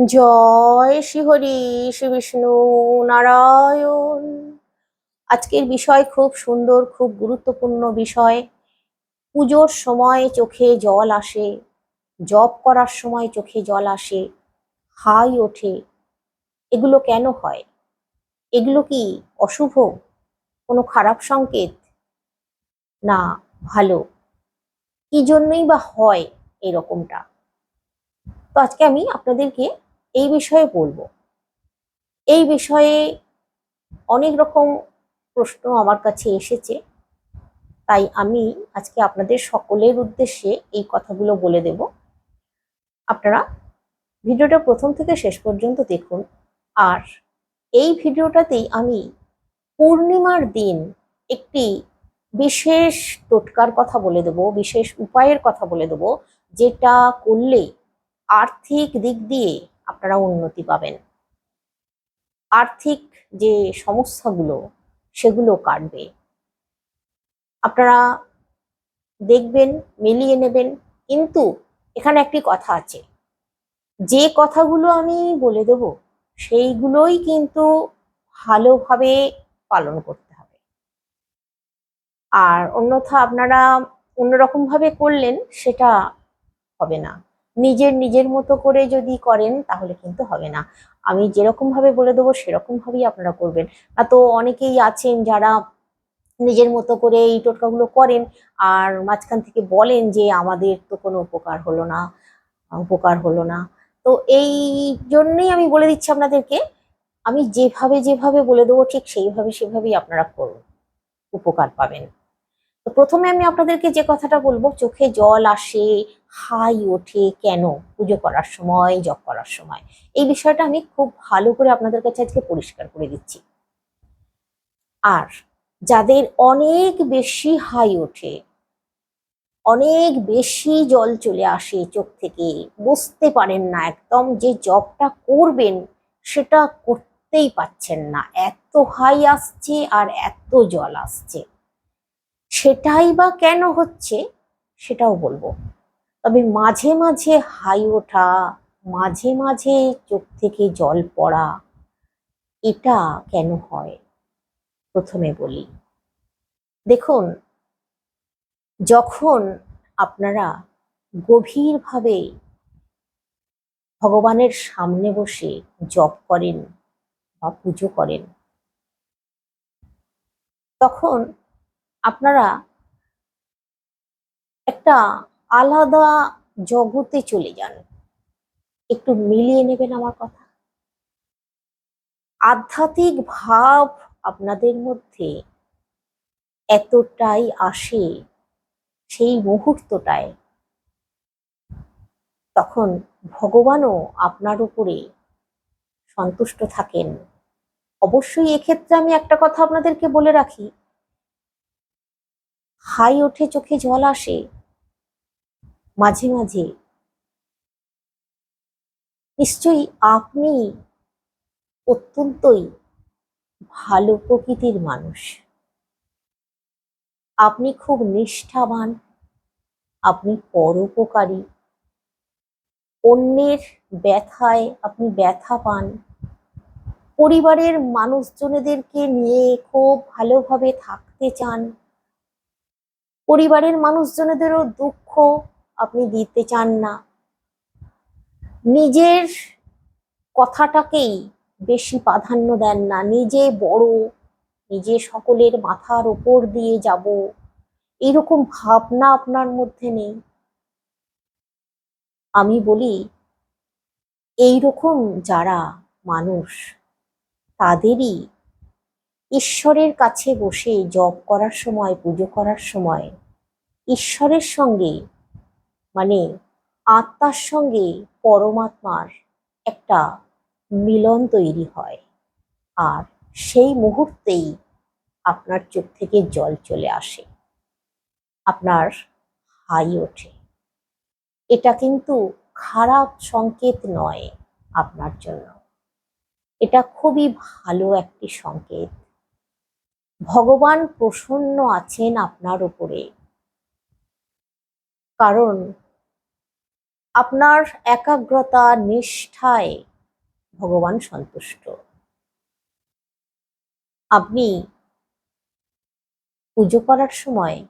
জয় শ্রীহরি, শ্রী বিষ্ণু নারায়ণ। আজকের বিষয় খুব সুন্দর, খুব গুরুত্বপূর্ণ বিষয়। পুজোর সময় চোখে জল আসে, জপ করার সময় চোখে জল আসে, হাই ওঠে। এগুলো কেন হয়? এগুলো কি অশুভ? কোনো খারাপ সংকেত? না, ভালো। কি জন্যই বা হয় এরকমটা? তো আজকে আমি আপনাদেরকে এই বিষয়ে বলব। এই বিষয়ে অনেক রকম প্রশ্ন আমার কাছে এসেছে। তাই আমি আজকে আপনাদের সকলের উদ্দেশ্যে এই কথাগুলো বলে দেব। আপনারা ভিডিওটা প্রথম থেকে শেষ পর্যন্ত দেখুন। আর এই ভিডিওটাতেই আমি পূর্ণিমার দিন একটি বিশেষ টোটকার কথা বলে দেব, বিশেষ উপায়ের কথা বলে দেব, যেটা করলে আর্থিক দিক দিয়ে আপনারা উন্নতি পাবেন। আর্থিক যে সমস্যাগুলো, সেগুলো কাটবে। আপনারা দেখবেন, মিলিয়ে নেবেন, কিন্তু এখানে একটি কথা আছে। যে কথাগুলো আমি বলে দেব, সেইগুলোই কিন্তু ভালোভাবে পালন করতে হবে। আর অন্যথা আপনারা অন্যরকম ভাবে করলেন, সেটা হবে না। নিজের নিজের মতো করে যদি করেন, তাহলে কিন্তু হবে না। আমি যেরকম ভাবে বলে দেবো, সেরকম ভাবেই আপনারা করবেন। না তো অনেকেই আছেন যারা নিজের মতো করে এই টোটকাগুলো করেন, আর মাঝখান থেকে বলেন যে আমাদের তো কোনো উপকার হলো না, উপকার হলো না। তো এই জন্যই আমি বলে দিচ্ছি আপনাদেরকে, আমি যেভাবে যেভাবে বলে দেবো, ঠিক সেইভাবে সেভাবেই আপনারা করুন। উপকার পাবেন। তো প্রথমে আমি আপনাদেরকে যে কথাটা বলব, চোখে জল আসে, হাই ওঠে কেন? পুজো করার সময়, জপ করার সময়। এই বিষয়টা আমি খুব ভালো করে আপনাদের কাছে আজকে পরিষ্কার করে দিচ্ছি। আর যাদের অনেক বেশি হাই ওঠে, অনেক বেশি জল চলে আসে চোখ থেকে, বুঝতে পারেন না একদম যে জবটা করবেন, সেটা করতেই পাচ্ছেন না। এত হাই আসছে আর এত জল আসছে। সেটাই বা কেন হচ্ছে সেটাও বলব। তবে মাঝে মাঝে হাই ওঠা, মাঝে মাঝে চোখ থেকে জল পড়া, এটা কেন হয়? প্রথমে বলি। দেখুন, যখন আপনারা গভীরভাবে ভগবানের সামনে বসে জপ করেন বা পুজো করেন, তখন আপনারা একটা আলাদা জগতে চলে যান। একটু মিলিয়ে নেবেন আমার কথা। আধ্যাত্মিক ভাব আপনাদের মধ্যে এতটাই আসে, সেই মুহূর্তটায়। তখন ভগবানও আপনার উপরে সন্তুষ্ট থাকেন। অবশ্যই এক্ষেত্রে আমি একটা কথা আপনাদেরকে বলে রাখি হাই ওঠে চোখে জল আসে। মাঝে মাঝে নিশ্চয়ই আপনি অত্যন্তই ভালো প্রকৃতির মানুষ। আপনি খুব নিষ্ঠাবান, আপনি পরোপকারী। অন্যের ব্যথায় আপনি ব্যথা পান। পরিবারের মানুষজনেদেরকে নিয়ে খুব ভালোভাবে থাকতে চান। পরিবারের মানুষজনেদেরও দুঃখ আপনি দিতে চান না। নিজের কথাটাকেই বেশি প্রাধান্য দেন না। নিজে বড়, নিজে সকলের মাথার ওপর দিয়ে যাব। এরকম ভাবনা আপনার মধ্যে নেই? আমি বলি এই রকম যারা মানুষ, তাদেরই ঈশ্বরের কাছে বসে জপ করার সময়, পুজো করার সময় ঈশ্বরের সঙ্গে মানে আত্মার সঙ্গে পরমাত্মার একটা মিলন তৈরি হয়। আর সেই মুহূর্তেই আপনার চোখ থেকে জল চলে আসে। আপনার হাই ওঠে। এটা কিন্তু খারাপ সংকেত নয় আপনার জন্য। এটা খুবই ভালো একটি সংকেত। ভগবান প্রসন্ন আছেন আপনার উপরে। কারণ আপনার একাগ্রতা, নিষ্ঠায় ভগবান সন্তুষ্ট। আপনি পুজো করার সময়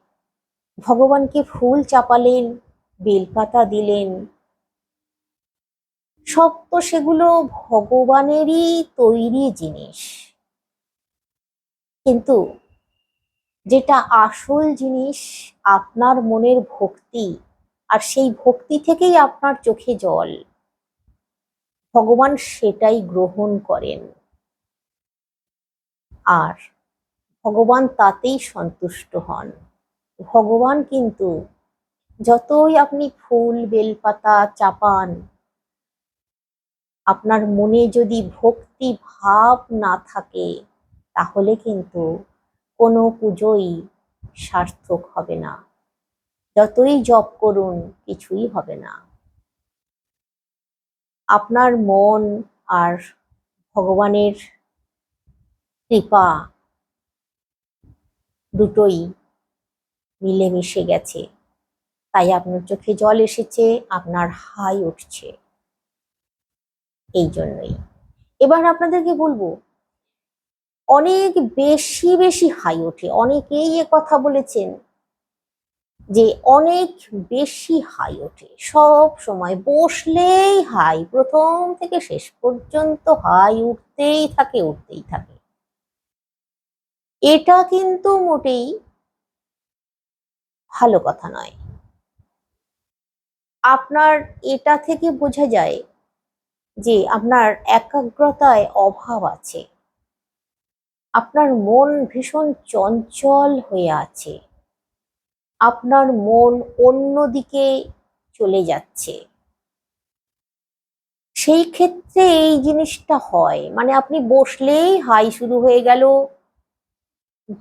ভগবানকে ফুল চাপালেন, বেলপাতা দিলেন। সব তো সেগুলো ভগবানেরই তৈরি জিনিস। কিন্তু যেটা আসল জিনিস আপনার মনের ভক্তি, আর সেই ভক্তি থেকেই আপনার চোখে জল। ভগবান সেটাই গ্রহণ করেন। আর ভগবান তাতেই সন্তুষ্ট হন। ভগবান কিন্তু যতই আপনি ফুল, বেলপাতা চাপান, আপনার মনে যদি ভক্তি ভাব না থাকে তাহলে কিন্তু কোনো পুজোই সার্থক হবে না। যতই জপ করুন, কিছুই হবে না। আপনার মন আর ভগবানের কৃপা দুটোই মিলেমিশে গেছে। তাই আপনার চোখে জল এসেছে, আপনার হাই উঠছে। এই জন্যই। এবার আপনাদেরকে বলব অনেক বেশি বেশি হাই ওঠে। অনেকেই এ কথা বলেছেন যে অনেক বেশি হাই ওঠে। সব সময় বসলেই হাই, প্রথম থেকে শেষ পর্যন্ত হাই উঠতেই থাকে উঠতেই থাকে। এটা কিন্তু মোটেই ভালো কথা নয়। আপনার এটা থেকে বোঝা যায় যে আপনার একাগ্রতায় অভাব আছে। আপনার মন ভীষণ চঞ্চল হয়ে আছে। আপনার মন অন্যদিকে চলে যাচ্ছে। সেই ক্ষেত্রে এই জিনিসটা হয়। মানে আপনি বসলেই হাই শুরু হয়ে গেল।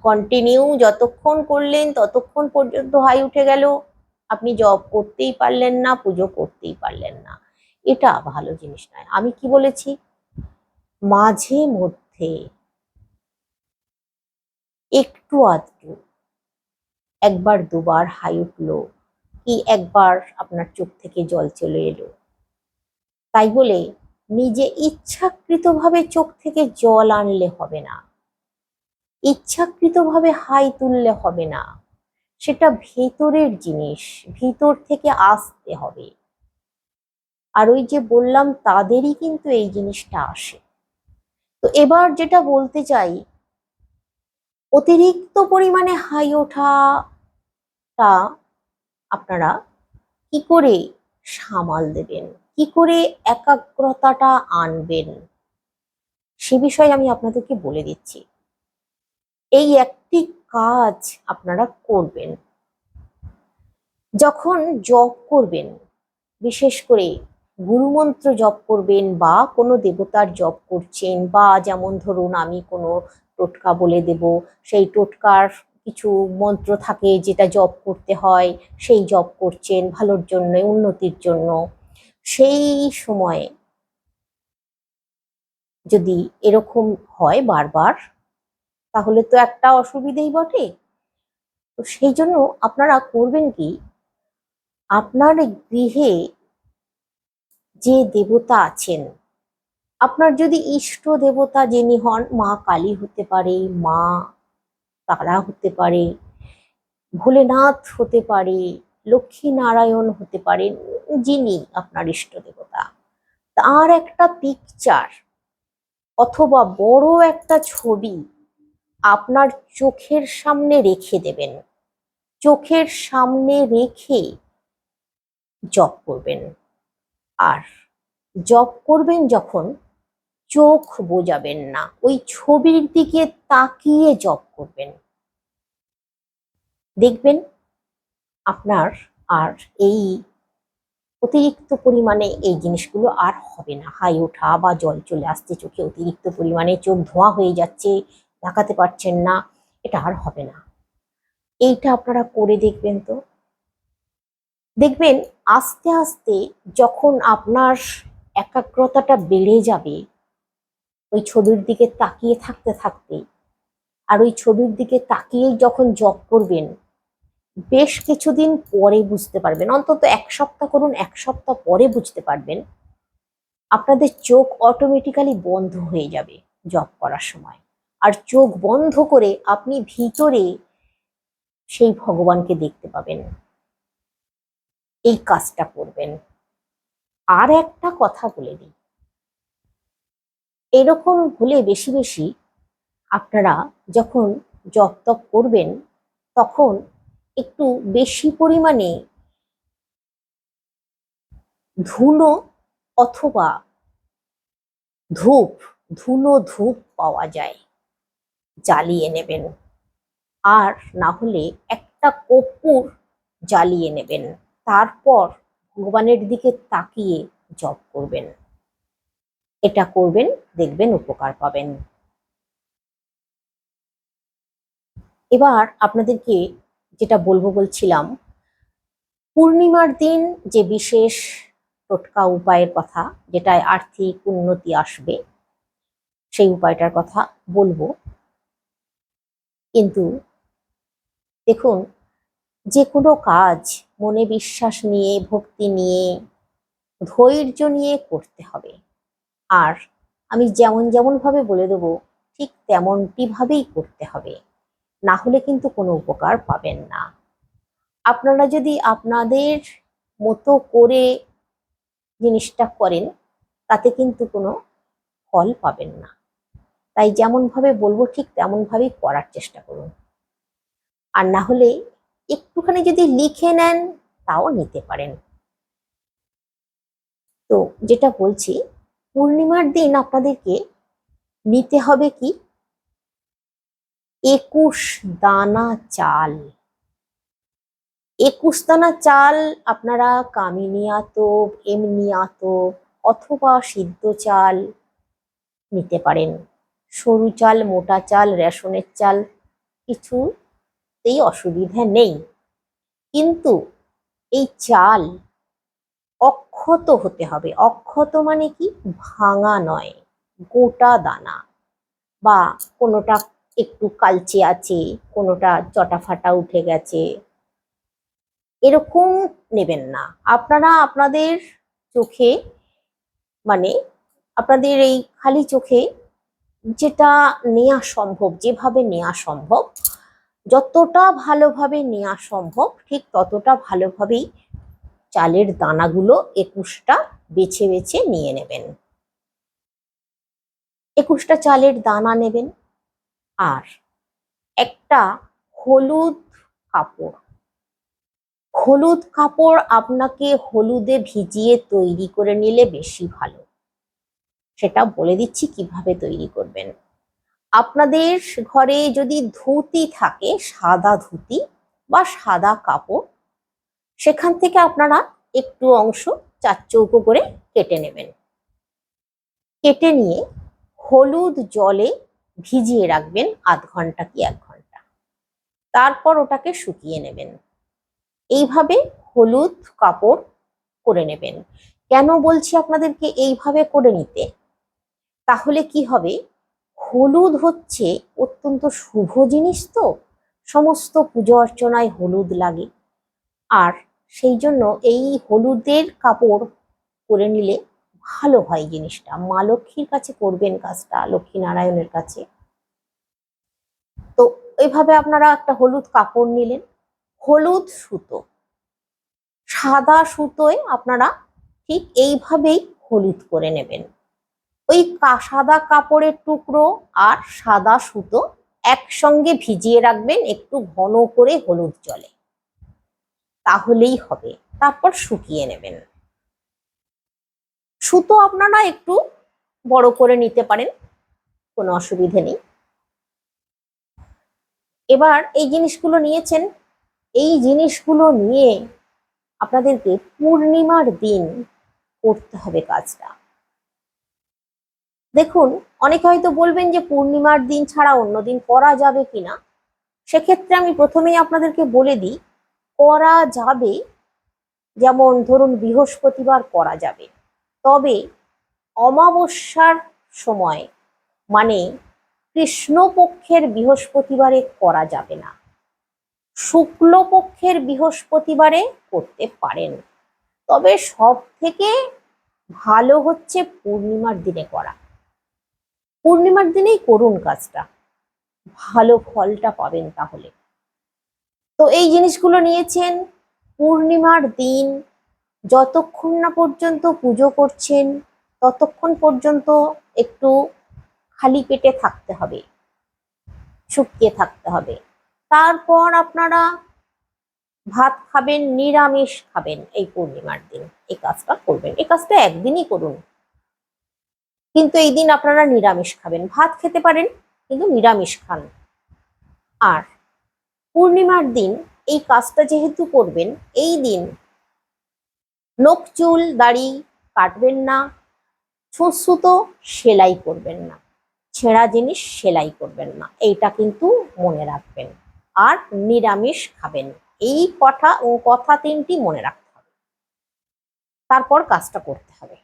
কন্টিনিউ যতক্ষণ করলেন ততক্ষণ পর্যন্ত হাই উঠে গেল। আপনি জব করতেই পারলেন না, পুজো করতেই পারলেন না। এটা ভালো জিনিস নয়। আমি কি বলেছি? মাঝে মধ্যে একটু আধটু। একবার দুবার হাই উঠল কি একবার আপনার চোখ থেকে জল চলে এলো। তাই বলে নিজে ইচ্ছাকৃতভাবে চোখ থেকে জল আনলে হবে না। ইচ্ছাকৃতভাবে হাই তুললে হবে না। সেটা ভেতরের জিনিস, ভিতর থেকে আসতে হবে। আর ওই যে বললাম, তাদেরই কিন্তু এই জিনিসটা আসে। তো এবার যেটা বলতে চাই অতিরিক্ত পরিমাণে হাই ওঠাটা আপনারা কি করে সামাল দেবেন? কি করে একাগ্রতাটা আনবেন? সে বিষয়ে আমি আপনাদেরকে বলে দিচ্ছি। এই একটি কাজ আপনারা করবেন। যখন জপ করবেন, বিশেষ করে গুরুমন্ত্র জপ করবেন বা কোনো দেবতার জপ করছেন বা যেমন ধরুন আমি কোনো টোটকা বলে দেব। সেই টোটকার কিছু মন্ত্র থাকে যেটা জপ করতে হয়, সেই জপ করছেন ভালোর জন্য, উন্নতির জন্য। সেই সময়ে যদি এরকম হয় বারবার, তাহলে তো একটা অসুবিধেই বটে। তো সেই জন্য আপনারা করবেন কি, আপনার গৃহে যে দেবতা আছেন আপনার যদি ইষ্ট দেবতা যিনি হন, মা কালী হতে পারে, মা তারা হতে পারে, ভোলেনাথ হতে পারে লক্ষ্মী নারায়ণ হতে পারেন যিনি আপনার ইষ্ট দেবতা। তার একটা পিকচার অথবা বড় একটা ছবি আপনার চোখের সামনে রেখে দেবেন। চোখের সামনে রেখে জপ করবেন। আর জপ করবেন যখন চোখ বোঝাবেন না। ওই ছবির দিকে তাকিয়ে জপ করবেন। দেখবেন আপনার আর এই অতিরিক্ত পরিমাণে এই জিনিসগুলো আর হবে না। হাই ওঠা বা জল চলে আসছে চোখে, অতিরিক্ত পরিমাণে চোখ ধোঁয়া হয়ে যাচ্ছে দেখাতে পারছেন না, এটা আর হবে না। এইটা আপনারা করে দেখবেন তো। দেখবেন আস্তে আস্তে যখন আপনার একাগ্রতাটা বেড়ে যাবে ওই ছবির দিকে তাকিয়ে থাকতে থাকতে আর ওই ছবির দিকে তাকিয়েই যখন জব করবেন, বেশ কিছুদিন পরে বুঝতে পারবেন, অন্তত এক সপ্তাহ করুন, এক সপ্তাহ পরে বুঝতে পারবেন, আপনাদের চোখ অটোমেটিক্যালি বন্ধ হয়ে যাবে জব করার সময়। আর চোখ বন্ধ করে আপনি ভিতরে সেই ভগবানকে দেখতে পাবেন। এই কাজটা করবেন। আর একটা কথা বলে দিই এরকম হলে বেশি বেশি আপনারা যখন জপ তপ করবেন, তখন একটু বেশি পরিমাণে ধুনো অথবা ধূপ, ধুনো ধূপ পাওয়া যায়, জ্বালিয়ে নেবেন। আর না হলে একটা কর্পূর জ্বালিয়ে নেবেন। তারপর ভগবানের দিকে তাকিয়ে জপ করবেন। এটা করবেন, দেখবেন উপকার পাবেন। এবার আপনাদেরকে যেটা বলব বলছিলাম, পূর্ণিমার দিন যে বিশেষ টোটকা উপায়ের কথা, যেটায় আর্থিক উন্নতি আসবে, সেই উপায়টার কথা বলব। কিন্তু দেখুন, যে কোনো কাজ মনে বিশ্বাস নিয়ে, ভক্তি নিয়ে, ধৈর্য নিয়ে করতে হবে। আর আমি যেমন যেমন ভাবে বলে দেবো, ঠিক তেমনটি ভাবেই করতে হবে। না হলে কিন্তু কোনো উপকার পাবেন না। আপনারা যদি আপনাদের মতো করে জিনিসটা করেন, তাতে কিন্তু কোনো ফল পাবেন না। তাই যেমন ভাবে বলব, ঠিক তেমন ভাবেই করার চেষ্টা করুন। আর না হলে একটুখানি যদি লিখে নেন, তাও নিতে পারেন। তো যেটা বলছি পূর্ণিমার দিন আপনাদেরকে নিতে হবে কি? একুশ দানা চাল। একুশ দানা চাল আপনারা কামিনী আতপ, এমনি আতপ অথবা সিদ্ধ চাল নিতে পারেন। সরু চাল, মোটা চাল, রেশনের চাল কিছুতেই অসুবিধা নেই। কিন্তু এই চাল অক্ষত হতে হবে। অক্ষত মানে কি? ভাঙা নয়, গোটা দানা। বা কোনোটা একটু কালচে আছে, কোনোটা চটাফাটা উঠে গেছে। এরকম নেবেন না। আপনারা আপনাদের চোখে মানে আপনাদের এই খালি চোখে যেটা নেওয়া সম্ভব, যেভাবে নেওয়া সম্ভব, যতটা ভালোভাবে নেওয়া সম্ভব, ঠিক ততটা ভালোভাবেই চালের দানাগুলো একুশটা বেছে বেছে নিয়ে নেবেন। একুশটা চালের দানা নেবেন আর একটা হলুদ কাপড়। হলুদ কাপড় আপনাকে হলুদে ভিজিয়ে তৈরি করে নিলে বেশি ভালো। সেটা বলে দিচ্ছি কীভাবে তৈরি করবেন। আপনাদের ঘরে যদি ধুতি থাকে, সাদা ধুতি বা সাদা কাপড় সেখান থেকে আপনারা একটু অংশ চার চৌকো করে কেটে নেবেন। কেটে নিয়ে হলুদ জলে ভিজিয়ে রাখবেন আধ ঘণ্টা কি এক ঘণ্টা। তারপর ওটাকে শুকিয়ে নেবেন। এইভাবে হলুদ কাপড় করে নেবেন। কেন বলছি আপনাদেরকে এইভাবে করে নিতে? তাহলে কি হবে? হলুদ হচ্ছে অত্যন্ত শুভ জিনিস তো। সমস্ত পুজো অর্চনায় হলুদ লাগে। আর সেই জন্য এই হলুদের কাপড় করে নিলে ভালো হয় জিনিসটা। মা লক্ষ্মীর কাছে করবেন কাজটা, লক্ষ্মী নারায়ণের কাছে। তো এইভাবে আপনারা একটা হলুদ কাপড় নিলেন। হলুদ সুতো। সাদা সুতোয় আপনারা ঠিক এইভাবেই হলুদ করে নেবেন। ওই সাদা কাপড়ের টুকরো আর সাদা সুতো একসঙ্গে ভিজিয়ে রাখবেন, একটু ঘন করে হলুদ জলে। তাহলেই হবে। তারপর শুকিয়ে নেবেন। সুতো আপনারা একটু বড় করে নিতে পারেন, কোনো অসুবিধে নেই। এবার এই জিনিসগুলো নিয়েছেন। এই জিনিসগুলো নিয়ে আপনাদেরকে পূর্ণিমার দিন করতে হবে কাজটা। দেখুন, অনেকে হয়তো বলবেন যে পূর্ণিমার দিন ছাড়া অন্য দিন করা যাবে কিনা। সেক্ষেত্রে আমি প্রথমেই আপনাদেরকে বলে দিই করা যাবে, যেমন ধরুন বৃহস্পতিবার করা যাবে। তবে অমাবস্যার সময় মানে কৃষ্ণপক্ষের বৃহস্পতিবারে করা যাবে না। শুক্লপক্ষের বৃহস্পতিবারে করতে পারেন। তবে সব থেকে ভালো হচ্ছে পূর্ণিমার দিনে করা। পূর্ণিমার দিনেই করুন কাজটা। ভালো ফলটা পাবেন তাহলে। তো এই জিনিসগুলো নিয়েছেন পূর্ণিমার দিন। যতক্ষণ না পর্যন্ত পুজো করছেন, ততক্ষণ পর্যন্ত একটু খালি পেটে থাকতে হবে, শুকিয়ে থাকতে হবে। তারপর আপনারা ভাত খাবেন, নিরামিষ খাবেন এই পূর্ণিমার দিন। এই কাজটা করবেন, এই কাজটা একদিনই করুন। কিন্তু এই দিন আপনারা নিরামিষ খাবেন। ভাত খেতে পারেন, কিন্তু নিরামিষ খান। আর পূর্ণিমার দিন এই কাজটা যেহেতু করবেন, এই দিন নখ চুল, দাড়ি কাটবেন না সুতো সেলাই করবেন না, ছেঁড়া জিনিস সেলাই করবেন না, এইটা কিন্তু মনে রাখবেন। আর নিরামিষ খাবেন, এই কথা, ও কথা তিনটি মনে রাখতে হবে। তারপর কাজটা করতে হবে।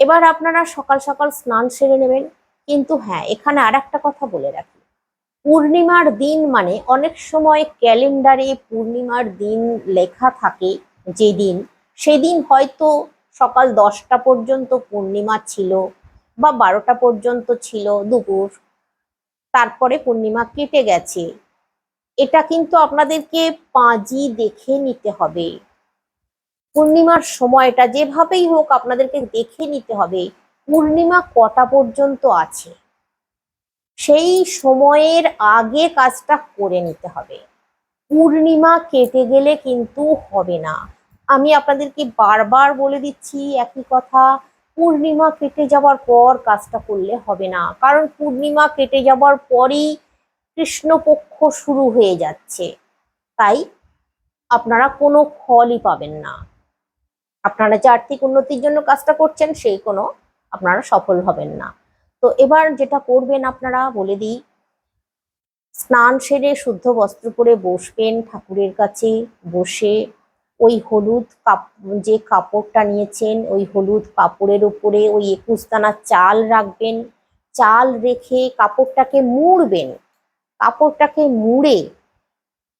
এবার আপনারা সকাল সকাল স্নান সেরে নেবেন, কিন্তু হ্যাঁ এখানে আর একটা কথা বলে রাখি। পূর্ণিমার দিন মানে অনেক সময় ক্যালেন্ডারে পূর্ণিমার দিন লেখা থাকে যে দিন সেদিন হয়তো সকাল দশটা পর্যন্ত পূর্ণিমা ছিল বা বারোটা পর্যন্ত ছিল দুপুর। তারপরে পূর্ণিমা কেটে গেছে। এটা কিন্তু আপনাদেরকে পাঁজি দেখে নিতে হবে। পূর্ণিমার সময়টা যেভাবেই হোক আপনাদেরকে দেখে নিতে হবে। পূর্ণিমা কটা পর্যন্ত আছে? সেই সময়ের আগে কাজটা করে নিতে হবে। পূর্ণিমা কেটে গেলে কিন্তু হবে না। আমি আপনাদেরকে বারবার বলে দিচ্ছি একই কথা, পূর্ণিমা কেটে যাওয়ার পর কাজটা করলে হবে না। কারণ পূর্ণিমা কেটে যাওয়ার পরই কৃষ্ণপক্ষ শুরু হয়ে যাচ্ছে। তাই আপনারা কোনো ফলই পাবেন না। আপনারা যে আর্থিক উন্নতির জন্য কাজটা করছেন, সেই কোনো আপনারা সফল হবেন না। তো এবার যেটা করবেন আপনারা, বলে দিই, স্নান সেরে শুদ্ধ বস্ত্র পরে বসবেন ঠাকুরের কাছে। বসে ওই হলুদ কাপ, যে কাপড়টা নিয়েছেন, ওই হলুদ কাপড়ের উপরে ওই একুশ দানা চাল রাখবেন। চাল রেখে কাপড়টাকে মুড়বেন। কাপড়টাকে মুড়ে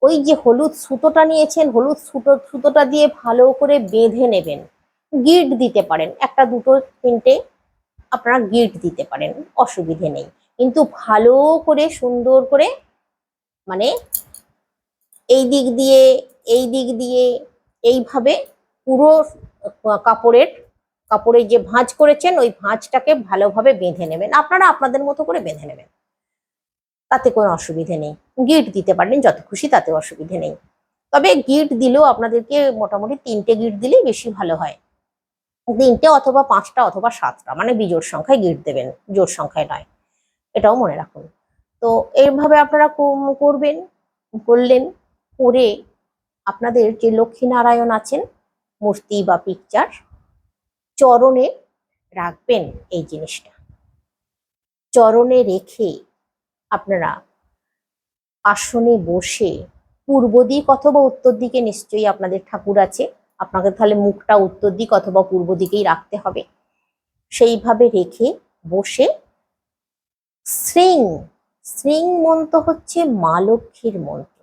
ওই যে হলুদ সুতোটা নিয়েছেন, হলুদ সুতো, সুতোটা দিয়ে ভালো করে বেঁধে নেবেন। গিট দিতে পারেন, একটা, দুটো, তিনটে আপনারা গিট দিতে পারেন, অসুবিধে নেই। কিন্তু ভালো করে, সুন্দর করে মানে এই দিক দিয়ে, এই দিক দিয়ে, এইভাবে পুরো কাপড়ের কাপড়ের যে ভাঁজ করেছেন, ওই ভাঁজটাকে ভালোভাবে বেঁধে নেবেন। আপনারা আপনাদের মতো করে বেঁধে নেবেন। তাতে কোনো অসুবিধে নেই। গিট দিতে পারবেন, যত খুশি তাতে অসুবিধে নেই। তবে গিট দিলেও আপনাদেরকে মোটামুটি তিনটে গিট দিলেই বেশি ভালো হয়। তিনটে অথবা পাঁচটা অথবা সাতটা মানে বিজোড় সংখ্যায় গিট দেবেন জোর সংখ্যায় নয়। এটাও মনে রাখুন। তো এইভাবে আপনারা করবেন, করলেন, করে আপনাদের যে লক্ষ্মীনারায়ণ আছেন, মূর্তি বা পিকচার চরণে রাখবেন এই জিনিসটা। চরণে রেখে আপনারা আসনে বসে পূর্ব দিক অথবা উত্তর দিকে নিশ্চয়ই আপনাদের ঠাকুর আছে। আপনাকে তাহলে মুখটা উত্তর দিক অথবা পূর্ব দিকেই রাখতে হবে। সেইভাবে রেখে বসে শ্রিং শ্রিং মন্ত্র হচ্ছে মা লক্ষ্মীর মন্ত্র।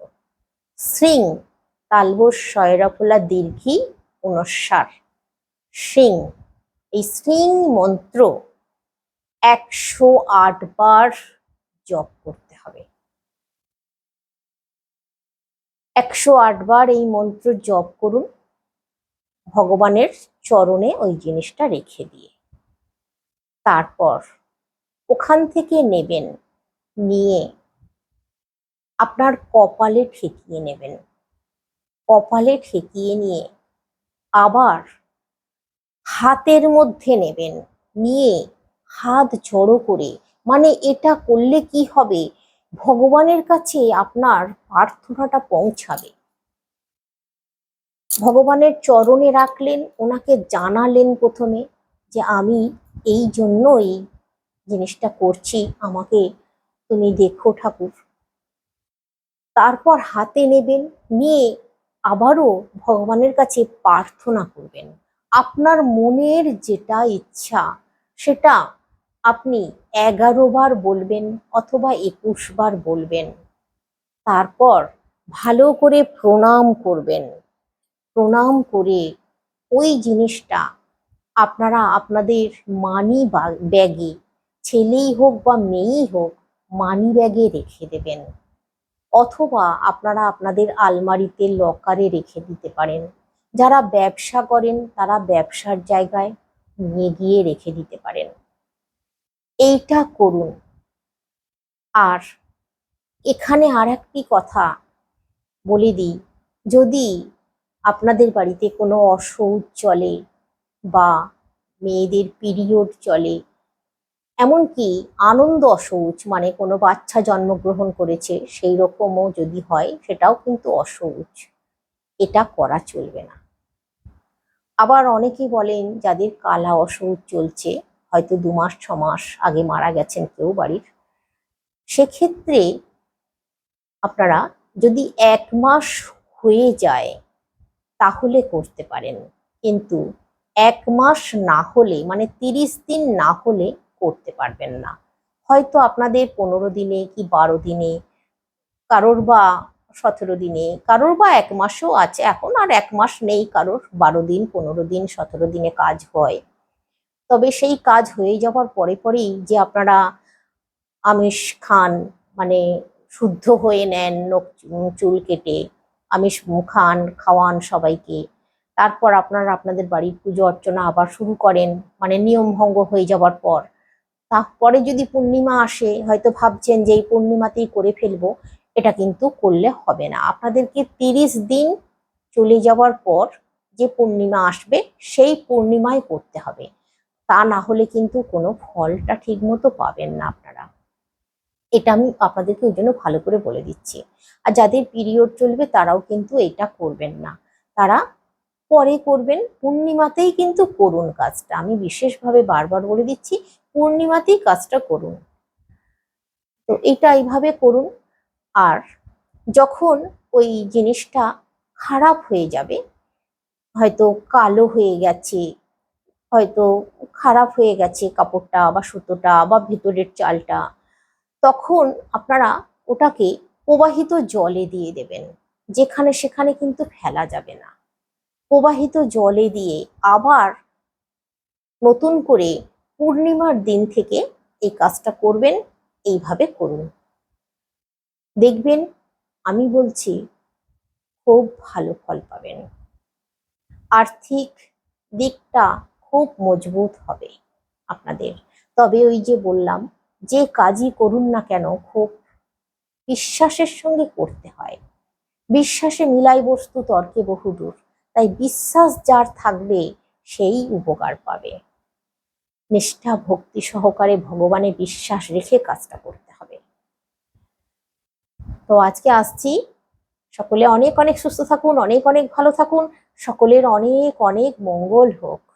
শ্রিং তালবস শয়রাফলা দীর্ঘি অনুসার সিং এই শ্রিং মন্ত্র একশো আট বার জপ করতে হবে। একশো আট বার এই মন্ত্র জপ করুন। ভগবানের চরণে ওই জিনিসটা রেখে দিয়ে। তারপর ওখান থেকে নেবেন, নিয়ে আপনার কপালে ঠেকিয়ে নেবেন। কপালে ঠেকিয়ে নিয়ে আবার হাতের মধ্যে নেবেন, নিয়ে হাত জড়ো করে মানে এটা করলে কি হবে? ভগবানের কাছে আপনার প্রার্থনাটা পৌঁছাবে। ভগবানের চরণে রাখলেন, ওনাকে জানালেন প্রথমে যে আমি এই জন্য এই জিনিসটা করছি, আমাকে তুমি দেখো ঠাকুর। তারপর হাতে নেবেন, নিয়ে আবারও ভগবানের কাছে প্রার্থনা করবেন। আপনার মনের যেটা ইচ্ছা, সেটা আপনি এগারো বার বলবেন অথবা একুশ বার বলবেন। তারপর ভালো করে প্রণাম করবেন। প্রণাম করে ওই জিনিসটা আপনারা আপনাদের মানি ব্যাগে ছেলেই হোক বা মেয়েই হোক মানি ব্যাগে রেখে দেবেন। অথবা আপনারা আপনাদের আলমারিতে লকারে রেখে দিতে পারেন। যারা ব্যবসা করেন, তারা ব্যবসার জায়গায় নিয়ে গিয়ে রেখে দিতে পারেন। এইটা করুন। আর এখানে আর একটি কথা বলে দিই। যদি আপনাদের বাড়িতে কোনো অসৌচ চলে বা মেয়েদের পিরিয়ড চলে, এমনকি আনন্দ অসৌচ মানে কোনো বাচ্চা জন্মগ্রহণ করেছে সেই রকমও যদি হয়, সেটাও কিন্তু অসৌচ এটা করা চলবে না। আবার অনেকেই বলেন, যাদের কালা অসৌচ চলছে, হয়তো দু মাস, ছ মাস আগে মারা গেছেন কেউ বাড়ির, সেক্ষেত্রে আপনারা যদি এক মাস হয়ে যায় তাহলে করতে পারেন। কিন্তু এক মাস না হলে মানে তিরিশ দিন না হলে করতে পারবেন না। হয়তো আপনাদের পনেরো দিনে কি বারো দিনে, কারোর বা সতেরো দিনে, কারোর বা এক মাসও আছে এখন আর এক মাস নেই কারোর, বারো দিন, পনেরো দিন, সতেরো দিনে কাজ হয়। তবে সেই কাজ হয়ে যাওয়ার পরে পরেই যে আপনারা আমিষ খান মানে শুদ্ধ হয়ে নেন চুল কেটে আমিষ খান, খাওয়ান সবাইকে। তারপর আপনারা আপনাদের বাড়ির পুজো অর্চনা আবার শুরু করেন মানে নিয়ম ভঙ্গ হয়ে যাওয়ার পর। তারপরে যদি পূর্ণিমা আসে, হয়তো ভাবছেন যে এই পূর্ণিমাতেই করে ফেলব, এটা কিন্তু করলে হবে না। আপনাদেরকে তিরিশ দিন চলে যাওয়ার পর যে পূর্ণিমা আসবে, সেই পূর্ণিমায় করতে হবে। তা না হলে কিন্তু কোনো ফলটা ঠিক মতো পাবেন না। এটা আমি আপনাদেরকে ওই জন্য ভালো করে বলে দিচ্ছি। আর যাদের পিরিয়ড চলবে তারাও কিন্তু এটা করবেন না। তারা পরে করবেন, পূর্ণিমাতেই কিন্তু করুন কাজটা। আমি বিশেষভাবে বারবার বলে দিচ্ছি, পূর্ণিমাতেই কাজটা করুন। তো এটা এইভাবে করুন। আর যখন ওই জিনিসটা খারাপ হয়ে যাবে, হয়তো কালো হয়ে গেছে, হয়তো খারাপ হয়ে গেছে কাপড়টা বা সুতোটা বা ভেতরের চালটা তখন আপনারা ওটাকে প্রবাহিত জলে দিয়ে দেবেন। যেখানে সেখানে কিন্তু ফেলা যাবে না। প্রবাহিত জলে দিয়ে আবার নতুন করে পূর্ণিমার দিন থেকে এই কাজটা করবেন, এইভাবে করুন। দেখবেন, আমি বলছি, খুব ভালো ফল পাবেন। আর্থিক দিকটা খুব মজবুত হবে আপনাদের। তবে ওই যে বললাম যে কাজই করুন না কেন, খুব বিশ্বাসের সঙ্গে করতে হয়। বিশ্বাসে মিলাই বস্তু তর্কে বহুদূর, তাই বিশ্বাস যার থাকবে সেই উপকার পাবে। নিষ্ঠা, ভক্তি সহকারে ভগবানে বিশ্বাস রেখে কাজটা করতে হবে। তো আজকে আসছি। সকলে অনেক অনেক সুস্থ থাকুন, অনেক অনেক ভালো থাকুন। সকলের অনেক অনেক মঙ্গল হোক।